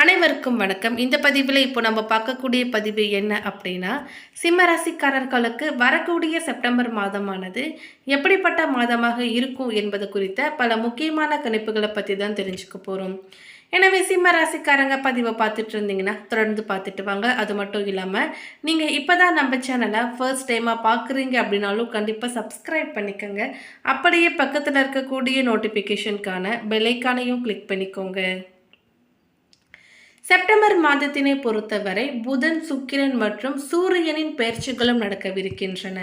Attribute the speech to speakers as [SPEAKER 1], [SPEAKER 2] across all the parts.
[SPEAKER 1] அனைவருக்கும் வணக்கம். இந்த பதிவில் இப்போ நம்ம பார்க்கக்கூடிய பதிவு என்ன அப்படின்னா சிம்ம ராசிக்காரர்களுக்கு வரக்கூடிய செப்டம்பர் மாதமானது எப்படிப்பட்ட மாதமாக இருக்கும் என்பது குறித்த பல முக்கியமான கணிப்புகளை பற்றி தான் தெரிஞ்சுக்க போகிறோம் எனவே சிம்ம ராசிக்காரங்க பதிவை பார்த்துட்டு இருந்தீங்கன்னா தொடர்ந்து பார்த்துட்டு வாங்க. அது மட்டும் இல்லாமல் நீங்கள் இப்போ தான் நம்ம சேனலை ஃபர்ஸ்ட் டைமாக பார்க்குறீங்க அப்படின்னாலும் கண்டிப்பாக சப்ஸ்கிரைப் பண்ணிக்கோங்க. அப்படியே பக்கத்தில் இருக்கக்கூடிய நோட்டிஃபிகேஷனுக்கான பெலைக்கானையும் கிளிக் பண்ணிக்கோங்க. செப்டம்பர் மாதத்தினை பொறுத்தவரை புதன் சுக்கிரன் மற்றும் சூரியனின் பெயர்ச்சிகளும் நடக்கவிருக்கின்றன.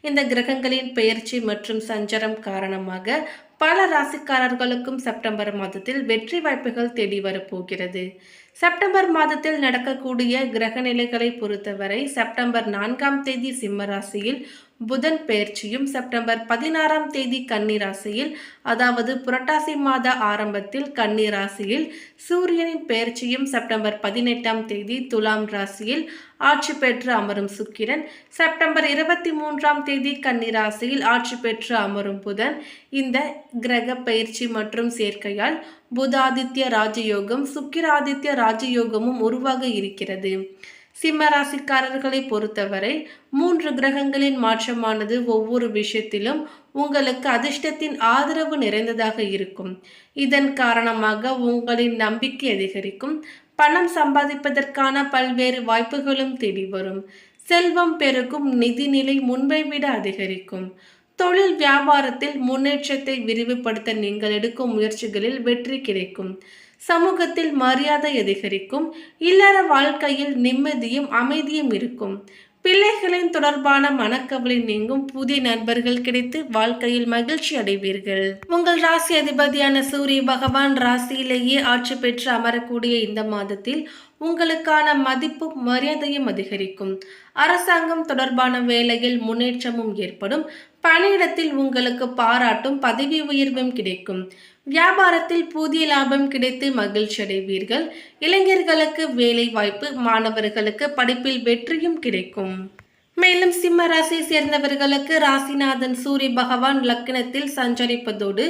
[SPEAKER 1] இந்த கிரகங்களின் பெயர்ச்சி மற்றும் சஞ்சரம் காரணமாக பல ராசிக்காரர்களுக்கும் செப்டம்பர் மாதத்தில் வெற்றி வாய்ப்புகள் தேடி வரப்போகிறது. செப்டம்பர் மாதத்தில் நடக்கக்கூடிய கிரக நிலைகளை பொறுத்தவரை செப்டம்பர் நான்காம் தேதி சிம்ம ராசியில் புதன் பெயர்ச்சியும் செப்டம்பர் பதினாறாம் தேதி கன்னிராசியில் அதாவது புரட்டாசி மாத ஆரம்பத்தில் கன்னிராசியில் சூரியனின் பெயர்ச்சியும் செப்டம்பர் பதினெட்டாம் தேதி துலாம் ராசியில் ஆட்சி பெற்று அமரும் சுக்கிரன். செப்டம்பர் இருபத்தி மூன்றாம் தேதி கன்னிராசியில் ஆட்சி பெற்று அமரும் புதன். இந்த கிரக பயிற்சி மற்றும் சேர்க்கையால் புதாதித்ய ராஜயோகம் சுக்கிராதித்ய ராஜயோகமும் உருவாக இருக்கிறது. சிம்ம ராசிக்காரர்களை பொறுத்தவரை மூன்று கிரகங்களின் மாற்றமானது ஒவ்வொரு விஷயத்திலும் உங்களுக்கு அதிர்ஷ்டத்தின் ஆதரவு நிறைந்ததாக இருக்கும். இதன் காரணமாக உங்களின் நம்பிக்கை அதிகரிக்கும். பணம் சம்பாதிப்பதற்கான பல்வேறு வாய்ப்புகளும் தேடி வரும். செல்வம் பெருகும் நிதிநிலை முன்பை விட அதிகரிக்கும். தொழில் வியாபாரத்தில் முன்னேற்றத்தை விரிவுபடுத்த நீங்கள் எடுக்கும் முயற்சிகளில் வெற்றி கிடைக்கும். சமூகத்தில் மரியாதை அதிகரிக்கும் இல்லற வாழ்க்கையில் நிம்மதியும் அமைதியும் இருக்கும். பிள்ளைகளின் தொடர்பான மனக்கவலை நீங்கும் புதிய நண்பர்கள் கிடைத்து வாழ்க்கையில் மகிழ்ச்சி அடைவீர்கள். உங்கள் ராசி அதிபதியான சூரிய பகவான் ராசியிலேயே ஆட்சி பெற்று அமரக்கூடிய இந்த மாதத்தில் உங்களுக்கான மதிப்பும் மரியாதையும் அதிகரிக்கும். அரசாங்கம் தொடர்பான வேலையில் முன்னேற்றமும் ஏற்படும். பணியிடத்தில் உங்களுக்கு பாராட்டும் பதவி உயர்வும் கிடைக்கும். வியாபாரத்தில் புதிய லாபம் கிடைத்து மகிழ்ச்சி அடைவீர்கள். இளைஞர்களுக்கு வேலை வாய்ப்பு மாணவர்களுக்கு படிப்பில் வெற்றியும் கிடைக்கும். மேலும் சிம்ம ராசியை சேர்ந்தவர்களுக்கு ராசிநாதன் சூரிய பகவான் லக்னத்தில் சஞ்சரிப்பதோடு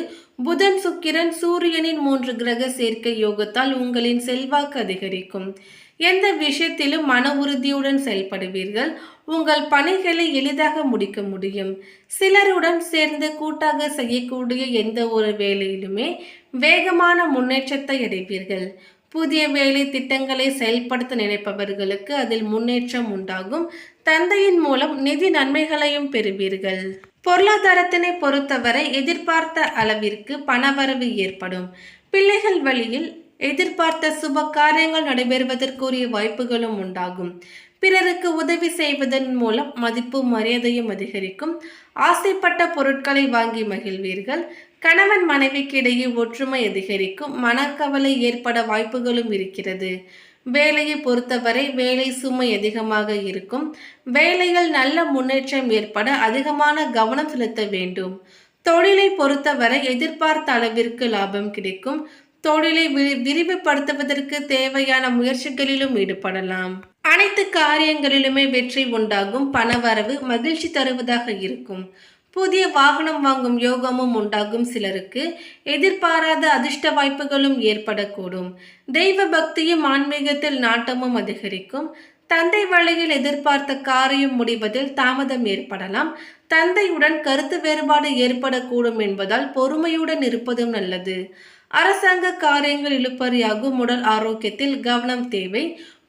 [SPEAKER 1] புதன் சுக்கிரன் சூரியனின் மூன்று கிரக சேர்க்கை யோகத்தால் உங்களின் செல்வாக்கு அதிகரிக்கும். எந்த விஷயத்திலும் மன உறுதியுடன் செயல்படுவீர்கள். உங்கள் பணிகளை எளிதாக முடிக்க முடியும். சிலருடன் சேர்ந்து கூட்டாக செய்யக்கூடிய எந்த ஒரு வேலையிலுமே வேகமான முன்னேற்றத்தை அடைவீர்கள். புதிய வேலை திட்டங்களை செயல்படுத்த நினைப்பவர்களுக்கு அதில் முன்னேற்றம் உண்டாகும். தந்தையின் மூலம் நிதி நன்மைகளையும் பெறுவீர்கள். பொருளாதாரத்தினை பொறுத்தவரை எதிர்பார்த்த அளவிற்கு பணவரவு ஏற்படும். பிள்ளைகள் வழியில் எதிர்பார்த்த சுப காரியங்கள் நடைபெறுவதற்குரிய வாய்ப்புகளும் உண்டாகும். பிறருக்கு உதவி செய்வதன் மூலம் மதிப்பு மரியாதையும் அதிகரிக்கும். ஆசைப்பட்ட பொருட்களை வாங்கி மகிழ்வீர்கள். கணவன் மனைவிக்கு இடையே ஒற்றுமை அதிகரிக்கும் மனக்கவலை ஏற்பட வாய்ப்புகளும் இருக்கிறது. வேலையை பொறுத்தவரை வேலை சுமை அதிகமாக இருக்கும். வேலைகள் நல்ல முன்னேற்றம் ஏற்பட அதிகமான கவனம் செலுத்த வேண்டும். தொழிலை பொறுத்தவரை எதிர்பார்த்த அளவிற்கு லாபம் கிடைக்கும். தொழிலை விரிவுபடுத்துவதற்கு தேவையான முயற்சிகளிலும் ஈடுபடலாம். அனைத்து காரியங்களிலுமே வெற்றி உண்டாகும் பணவரவு மகிழ்ச்சி தருவதாக இருக்கும். புதிய வாகனம் வாங்கும் யோகமும் உண்டாகும் சிலருக்கு எதிர்பாராத அதிர்ஷ்ட வாய்ப்புகளும் ஏற்படக்கூடும். தெய்வ பக்தியும் ஆன்மீகத்தில் நாட்டமும் அதிகரிக்கும். தந்தை வழியில் எதிர்பார்த்த காரியம் முடிவதில் தாமதம் ஏற்படலாம். தந்தையுடன் கருத்து வேறுபாடு ஏற்படக்கூடும் என்பதால் பொறுமையுடன் இருப்பதும் நல்லது. அரசாங்க காரியங்கள் இழுப்பறியாகும் உடல் ஆரோக்கியத்தில் கவனம் தேவை.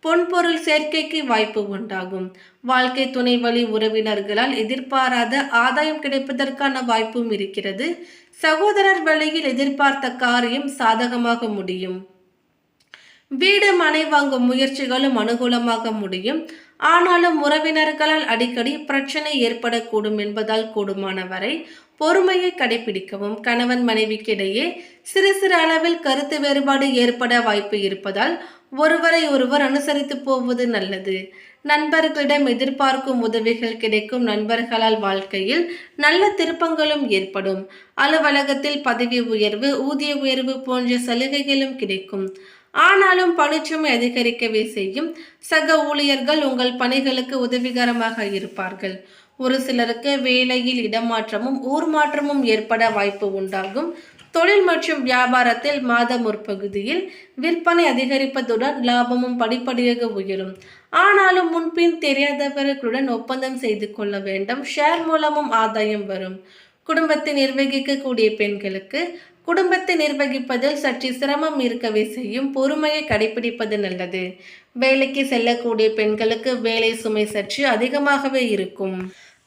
[SPEAKER 1] பொன்பொருள் சேர்க்கைக்கு வாய்ப்பு உண்டாகும். வாழ்க்கை துணை வழி உறவினர்களால் எதிர்பாராத ஆதாயம் கிடைப்பதற்கான வாய்ப்பும் இருக்கிறது. சகோதரர் வழியில் எதிர்பார்த்த காரியம் சாதகமாக முடியும். வீடு மனை வாங்கும் முயற்சிகளும் அனுகூலமாக முடியும். ஆனாலும் உறவினர்களால் அடிக்கடி பிரச்சனை ஏற்படக்கூடும் என்பதால் கூடுமானவரை பொறுமையை கடைபிடிக்கவும் கணவன் மனைவிக்கு இடையே சிறு சிறு அளவில் கருத்து வேறுபாடு ஏற்பட வாய்ப்பு இருப்பதால் ஒருவரை ஒருவர் அனுசரித்து போவது நல்லது. நண்பர்களிடம் எதிர்பார்க்கும் உதவிகள் கிடைக்கும் நண்பர்களால் வாழ்க்கையில் நல்ல திருப்பங்களும் ஏற்படும். அலுவலகத்தில் பதவி உயர்வு ஊதிய உயர்வு போன்ற சலுகைகளும் கிடைக்கும். ஆனாலும் பணிச்சுமை அதிகரிக்கவே செய்யும் சக ஊழியர்கள் உங்கள் பணிகளுக்கு உதவிகரமாக இருப்பார்கள். ஒரு சிலருக்கு வேலையில் இடமாற்றமும் ஊர் மாற்றமும் ஏற்பட வாய்ப்பு உண்டாகும். தொழில் மற்றும் வியாபாரத்தில் மாத முற்பகுதியில் விற்பனை அதிகரிப்பதுடன் லாபமும் படிப்படியாக உயரும். ஆனாலும் முன்பின் தெரியாதவர்களுடன் ஒப்பந்தம் செய்து கொள்ள வேண்டும். ஷேர் மூலமும் ஆதாயம் வரும். குடும்பத்தை நிர்வகிக்கக்கூடிய பெண்களுக்கு குடும்பத்தை நிர்வகிப்பதில் சற்று சிரமம் இருக்கவே செய்யும். பொறுமையை கடைபிடிப்பது நல்லது. வேலைக்கு செல்லக்கூடிய பெண்களுக்கு வேலை சுமை சற்று அதிகமாகவே இருக்கும்.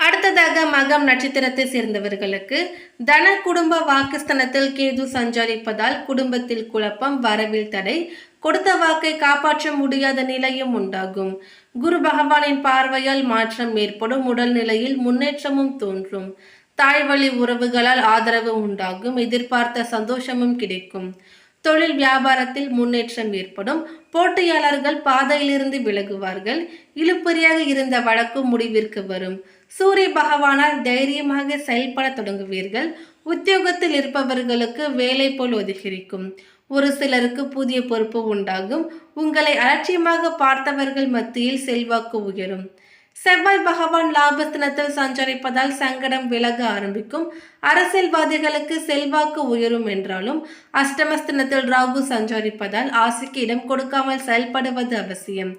[SPEAKER 1] அடுத்ததாக மகம் நட்சத்திரத்தை சேர்ந்தவர்களுக்கு தன குடும்ப வாக்குஸ்தனத்தில் கேது சஞ்சரிப்பதால் குடும்பத்தில் குழப்பம் வரவில் தடை கொடுத்த வாக்கை காப்பாற்ற முடியாத நிலையும் உண்டாகும். குரு பகவானின் பார்வையால் மாற்றம் ஏற்படும் உடல்நிலையில் முன்னேற்றமும் தோன்றும். தாய் வழி உறவுகளால் ஆதரவு உண்டாகும் எதிர்பார்த்த சந்தோஷமும் கிடைக்கும். தொழில் வியாபாரத்தில் முன்னேற்றம் ஏற்படும். போட்டியாளர்கள் பாதையிலிருந்து விலகுவார்கள். இழுப்பறியாக இருந்த வழக்கு முடிவிற்கு வரும். சூரிய பகவானால் தைரியமாக செயல்பட தொடங்குவீர்கள். உத்தியோகத்தில் இருப்பவர்களுக்கு வேலை போல் ஒதுக்கியிருக்கும். ஒரு சிலருக்கு புதிய பொறுப்பு உண்டாகும். உங்களை அலட்சியமாக பார்த்தவர்கள் மத்தியில் செல்வாக்கு உயரும். செவ்வாய் பகவான் லாபஸ்தனத்தில் சஞ்சரிப்பதால் சங்கடம் விலக ஆரம்பிக்கும். அரசியல்வாதிகளுக்கு செல்வாக்கு உயரும் என்றாலும் அஷ்டமஸ்தனத்தில் ராகு சஞ்சரிப்பதால் ஆசைக்கு இடம் கொடுக்காமல் செயல்படுவது அவசியம்.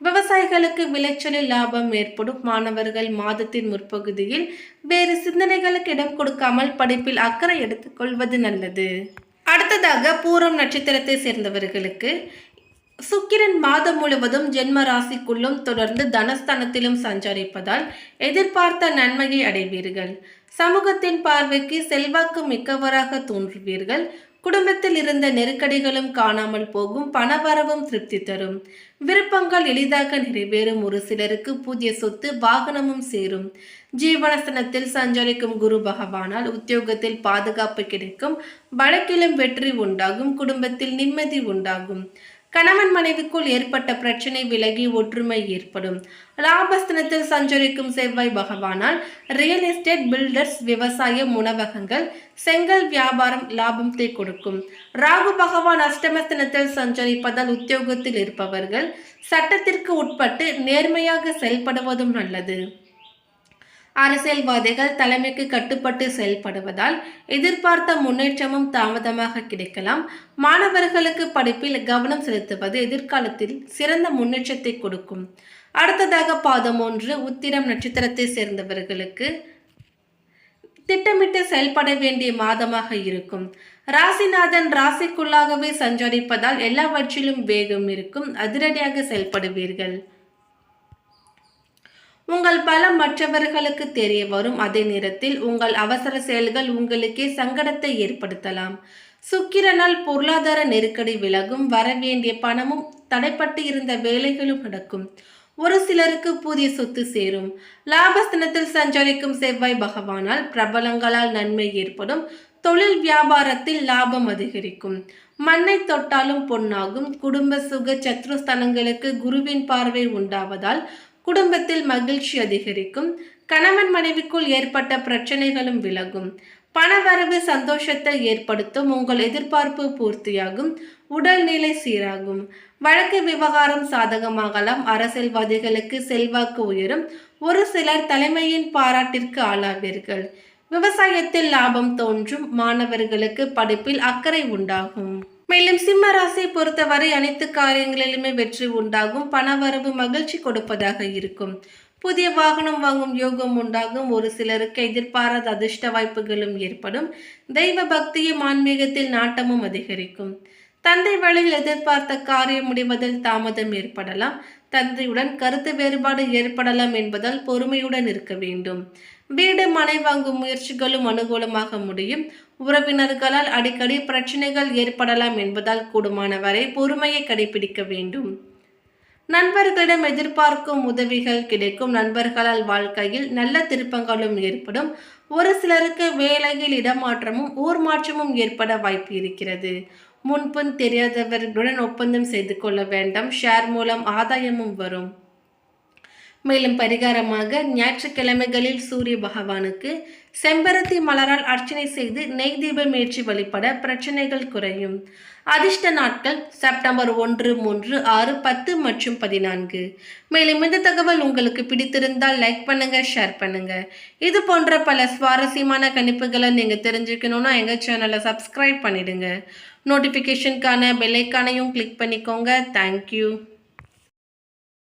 [SPEAKER 1] விவசாயிகளுக்கு விளைச்சலில் லாபம் ஏற்படும். மாணவர்கள் மாதத்தின் முற்பகுதியில் வேறு சிந்தனைகளுக்கு இடம் கொடுக்காமல் படிப்பில் அக்கறை எடுத்துக்கொள்வது நல்லது. அடுத்ததாக பூரம் நட்சத்திரத்தை சேர்ந்தவர்களுக்கு சுக்கிரன் மாதம் முழுவதும் ஜென்ம ராசிக்குள்ளும் தொடர்ந்து தனஸ்தானத்திலும் சஞ்சரிப்பதால் எதிர்பார்த்த நன்மையை அடைவீர்கள். சமூகத்தின் பார்வைக்கு செல்வாக்கு மிக்கவராக தோன்றுவீர்கள். குடும்பத்தில் இருந்த நெருக்கடிகளும் காணாமல் போகும் பணவரவும் திருப்தி தரும். விருப்பங்கள் எளிதாக நிறைவேறும். ஒரு சிலருக்கு புதிய சொத்து வாகனமும் சேரும். ஜீவனஸ்தனத்தில் சஞ்சரிக்கும் குரு பகவானால் உத்தியோகத்தில் பாதுகாப்பு கிடைக்கும். வழக்கிலும் வெற்றி உண்டாகும். குடும்பத்தில் நிம்மதி உண்டாகும். கணவன் மனைவிக்குள் ஏற்பட்ட பிரச்சனை விலகி ஒற்றுமை ஏற்படும். லாபஸ்தனத்தில் சஞ்சரிக்கும் செவ்வாய் பகவானால் ரியல் எஸ்டேட் பில்டர்ஸ் விவசாயம் உணவகங்கள் செங்கல் வியாபாரம் லாபத்தை கொடுக்கும். ராகு பகவான் அஷ்டமஸ்தனத்தில் சஞ்சரிப்பதால் உத்தியோகத்தில் இருப்பவர்கள் சட்டத்திற்கு உட்பட்டு நேர்மையாக செயல்படுவதும் நல்லது. அரசியல்வாதிகள் தலைமைக்கு கட்டுப்பட்டு செயல்படுவதால் எதிர்பார்த்த முன்னேற்றமும் தாமதமாக கிடைக்கலாம். மாணவர்களுக்கு படிப்பில் கவனம் செலுத்துவது எதிர்காலத்தில் சிறந்த முன்னேற்றத்தை கொடுக்கும். அடுத்ததாக பாதம் ஒன்று உத்திரம் நட்சத்திரத்தை சேர்ந்தவர்களுக்கு திட்டமிட்டு செயல்பட வேண்டிய மாதமாக இருக்கும். ராசிநாதன் ராசிக்குள்ளாகவே சஞ்சரிப்பதால் எல்லாவற்றிலும் வேகம் இருக்கும். அதிரடியாக செயல்படுவீர்கள். உங்கள் பலம் மற்றவர்களுக்கு தெரிய வரும். அதே நேரத்தில் உங்கள் அவசர செயல்கள் உங்களுக்கே சங்கடத்தை ஏற்படுத்தலாம். சுக்கிரனால் பொருளாதார நெருக்கடி விலகும். வரவேண்டிய பணமும் தடைப்பட்டு இருந்த வேலைகளும் நடக்கும் ஒரு சிலருக்கு புதிய சொத்து சேரும். லாபஸ்தனத்தில் சஞ்சரிக்கும் செவ்வாய் பகவானால் பிரபலங்களால் நன்மை ஏற்படும். தொழில் வியாபாரத்தில் லாபம் அதிகரிக்கும். மண்ணை தொட்டாலும் பொன்னாகும். குடும்ப சுக சத்ருஸ்தனங்களுக்கு குருவின் பார்வை உண்டாவதால் குடும்பத்தில் மகிழ்ச்சி அதிகரிக்கும். கணவன் மனைவிக்குள் ஏற்பட்ட பிரச்சனைகளும் விலகும். பணவரவு சந்தோஷத்தை ஏற்படுத்தும். உங்கள் எதிர்பார்ப்பு பூர்த்தியாகும். உடல்நிலை சீராகும். வழக்கு விவகாரம் சாதகமாகலாம். அரசியல்வாதிகளுக்கு செல்வாக்கு உயரும். ஒரு சிலர் தலைமையின் பாராட்டிற்கு ஆளாவீர்கள். விவசாயத்தில் லாபம் தோன்றும். மாணவர்களுக்கு படிப்பில் அக்கறை உண்டாகும். மேலும் சிம்ம ராசியை பொறுத்தவரை அனைத்து காரியங்களிலுமே வெற்றி உண்டாகும் பணவரவு மகிழ்ச்சி கொடுப்பதாக இருக்கும். புதிய வாகனம் வாங்கும் யோகம் உண்டாகும் ஒரு சிலருக்கு எதிர்பாராத அதிர்ஷ்ட வாய்ப்புகளும் ஏற்படும். தெய்வ பக்தியும் ஆன்மீகத்தில் நாட்டமும் அதிகரிக்கும். தந்தை வழியில் எதிர்பார்த்த காரியம் முடிவதில் தாமதம் ஏற்படலாம். தந்தையுடன் கருத்து வேறுபாடு ஏற்படலாம் என்பதால் பொறுமையுடன் இருக்க வேண்டும். வீடு மனை வாங்கும் முயற்சிகளும் அனுகூலமாக முடியும். உறவினர்களால் அடிக்கடி பிரச்சனைகள் ஏற்படலாம் என்பதால் கூடுமான வரை பொறுமையை கடைபிடிக்க வேண்டும். நண்பர்களிடம் எதிர்பார்க்கும் உதவிகள் கிடைக்கும். நண்பர்களால் வாழ்க்கையில் நல்ல திருப்பங்களும் ஏற்படும். ஒரு சிலருக்கு வேலையில் இடமாற்றமும் ஊர் மாற்றமும் ஏற்பட வாய்ப்பு இருக்கிறது. முன்பின் தெரியாதவர்களுடன் ஒப்பந்தம் செய்து கொள்ள வேண்டாம். ஷேர் மூலம் ஆதாயமும் வரும். மேலும் பரிகாரமாக ஞாயிற்றுக்கிழமைகளில் சூரிய பகவானுக்கு செம்பருத்தி மலரால் அர்ச்சனை செய்து நெய் தீபம் ஏற்றி வழிபட பிரச்சனைகள் குறையும். அதிர்ஷ்ட நாட்கள் செப்டம்பர் ஒன்று மூன்று ஆறு பத்து மற்றும் பதினான்கு. மேலும் இந்த தகவல் உங்களுக்கு பிடித்திருந்தால் லைக் பண்ணுங்க ஷேர் பண்ணுங்க. இது போன்ற பல சுவாரஸ்யமான கணிப்புகளை நீங்க தெரிஞ்சுக்கணும்னா எங்க சேனலை சப்ஸ்கிரைப் பண்ணிடுங்க. நோட்டிஃபிகேஷனுக்கான பெல்லைக்கானையும் கிளிக் பண்ணிக்கோங்க. தேங்க்யூ